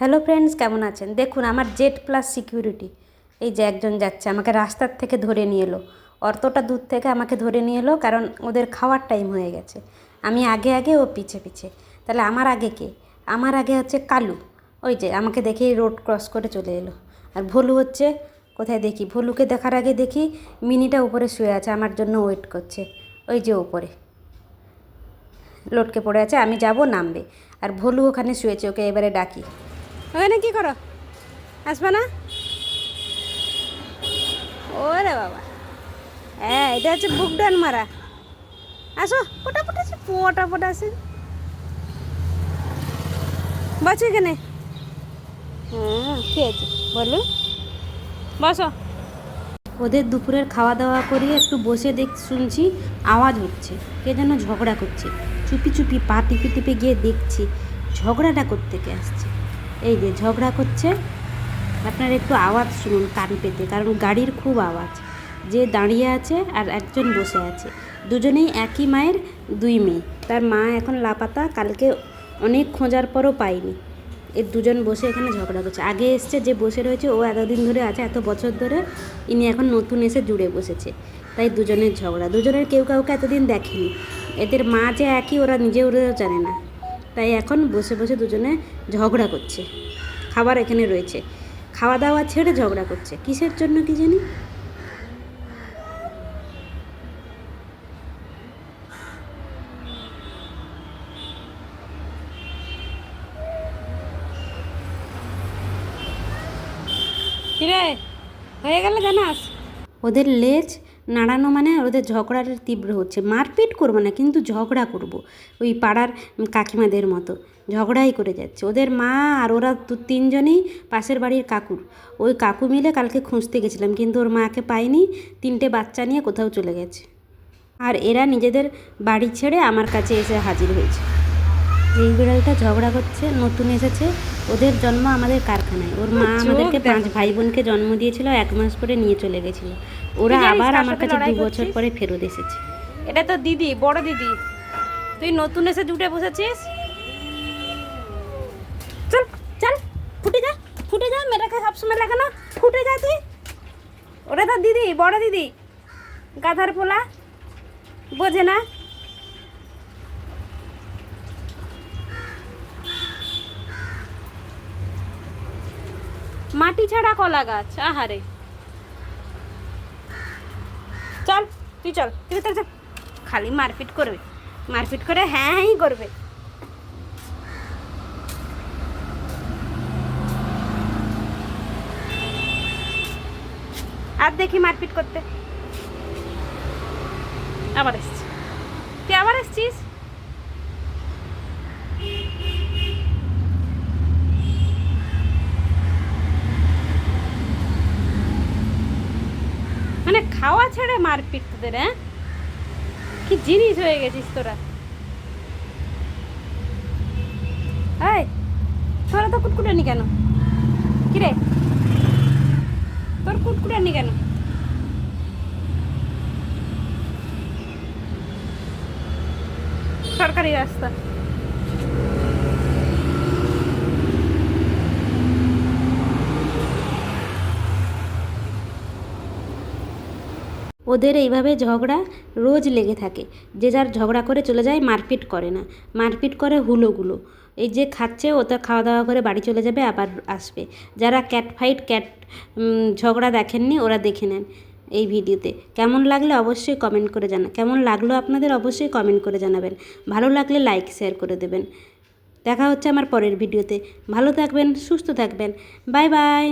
Hello friends কেমন আছেন? দেখুন, আমার জেড প্লাস সিকিউরিটি এই যে একজন যাচ্ছে, আমাকে রাস্তার থেকে ধরে নিয়ে এলো। অতটা দূর থেকে আমাকে ধরে নিয়ে এলো, কারণ ওদের খাওয়ার টাইম হয়ে গেছে। আমি আগে আগে ও পিছে পিছে। তাহলে আমার আগে কে? আমার আগে হচ্ছে কালু। ওই যে আমাকে দেখেই রোড ক্রস করে চলে এলো। আর ভোলু হচ্ছে, কোথায় দেখি? ভোলুকে দেখার আগে দেখি, মিনিটা উপরে শুয়ে আছে, আমার জন্য ওয়েট করছে। ওই যে ওপরে লটকে পড়ে আছে, আমি যাব, নামবে। আর ভোলু ওখানে শুয়েছে, ওকে এবারে ডাকি। ওখানে কি করো? আসবে না? ওরে বাবা। হ্যাঁ এটা হচ্ছে বুক ডান মারা। আসো পোটা পোটা আছে পোটা পোটা আছে বসো এখানে। হুম ঠিক আছে বলো। বসো। ওদের দুপুরের খাওয়া দাওয়া করে একটু বসে দেখ, শুনছি আওয়াজ হচ্ছে। কে যেন ঝগড়া করছে। চুপি চুপি পা টিপে টিপে গিয়ে দেখছি ঝগড়াটা কোত্থেকে আসছে। এই যে ঝগড়া করছে, আপনার একটু আওয়াজ শুনুন কান পেতে, কারণ গাড়ির খুব আওয়াজ। যে দাঁড়িয়ে আছে আর একজন বসে আছে। দুজনেই একই মায়ের দুই মেয়ে। তার মা এখন লাপাতা, কালকে অনেক খোঁজার পরও পাইনি এর দুজন বসে এখানে ঝগড়া করছে। আগে এসছে যে বসে রয়েছে, ও এতদিন ধরে আছে, এত বছর ধরে ইনি এখন নতুন এসে জুড়ে বসেছে। তাই দুজনের ঝগড়া। দুজনের কেউ কাউকে এতদিন দেখেনি। এদের মা যে একই, ওরা নিজে ওরাও জানে না। তাই এখন বসে বসে দুজনে ঝগড়া করছে। খাবার এখানে রয়েছে। খাওয়া দাওয়া ছেড়ে ঝগড়া করছে। কিসের জন্য কি জানি? হয়ে গেল জানাস ওদের লেজ নাড়ানো মানে ওদের ঝগড়াটা তীব্র হচ্ছে। মারপিট করব না কিন্তু ঝগড়া করব। ওই পাড়ার কাকিমাদের মতো। ঝগড়াই করে যাচ্ছে। ওদের মা আর ওরা দু তিনজনেই পাশের বাড়ির কাকুর। ওই কাকু মিলে কালকে খুঁজতে গেছিলাম কিন্তু ওর মাকে পাইনি। তিনটে বাচ্চা নিয়ে কোথাও চলে গেছে। আর এরা নিজেদের বাড়ি ছেড়ে আমার কাছে এসে হাজির হয়েছে। এই বিড়ালটা ঝগড়া করছে নতুন এসেছে। ওদের জন্ম আমাদের কারখানায়। ওর মা আমাদেরকে পাঁচ ভাই বোনকে জন্ম দিয়েছিল এক মাস পরে নিয়ে চলে গেছিল। ওরা আবার আমার কাছে দু বছর পরে ফেরত এসেছে। এটা তো দিদি বড় দিদি। তুই নতুন এসে জুটে বসেছিস? চল চল ফুটে যা ফুটে যা মেয়েটাকে সবসময় লাগে না ফুটে যা তুই। ওটা তো দিদি বড় দিদি গাধার পোলা বোঝে না। মাটি ছাড়া কলা গাছ আহারে চল তুই চল তুই চল। খালি মারপিট করবে। মারপিট করে হ্যাঁ হ্যাঁই করবে। আর দেখি মারপিট করতে। আবার এসছি। তুই আবার এসছিস মানে খাওয়া ছেড়ে মারপিট তোদের হ্যাঁ? কি জিনিস হয়ে গেছিস তোরা? এই, তোরা তো কুটকুটানি কেন? কিরে? তোর কুটকুটানি কেন? সরকারি রাস্তা। ওদের এইভাবে ঝগড়া রোজ লেগে থাকে। যে যার ঝগড়া করে চলে যায়, মারপিট করে না। মারপিট করে হুলোগুলো। এই যে খাচ্ছে, ও তো খাওয়া দাওয়া করে বাড়ি চলে যাবে, আবার আসবে। যারা ক্যাট ফাইট ক্যাট ঝগড়া দেখেননি, ওরা দেখে নেন এই ভিডিওতে। কেমন লাগলে অবশ্যই কমেন্ট করে জানা কেমন লাগল আপনাদের অবশ্যই কমেন্ট করে জানাবেন। ভালো লাগলে লাইক শেয়ার করে দেবেন। দেখা হচ্ছে আমার পরের ভিডিওতে। ভালো থাকবেন, সুস্থ থাকবেন। Bye bye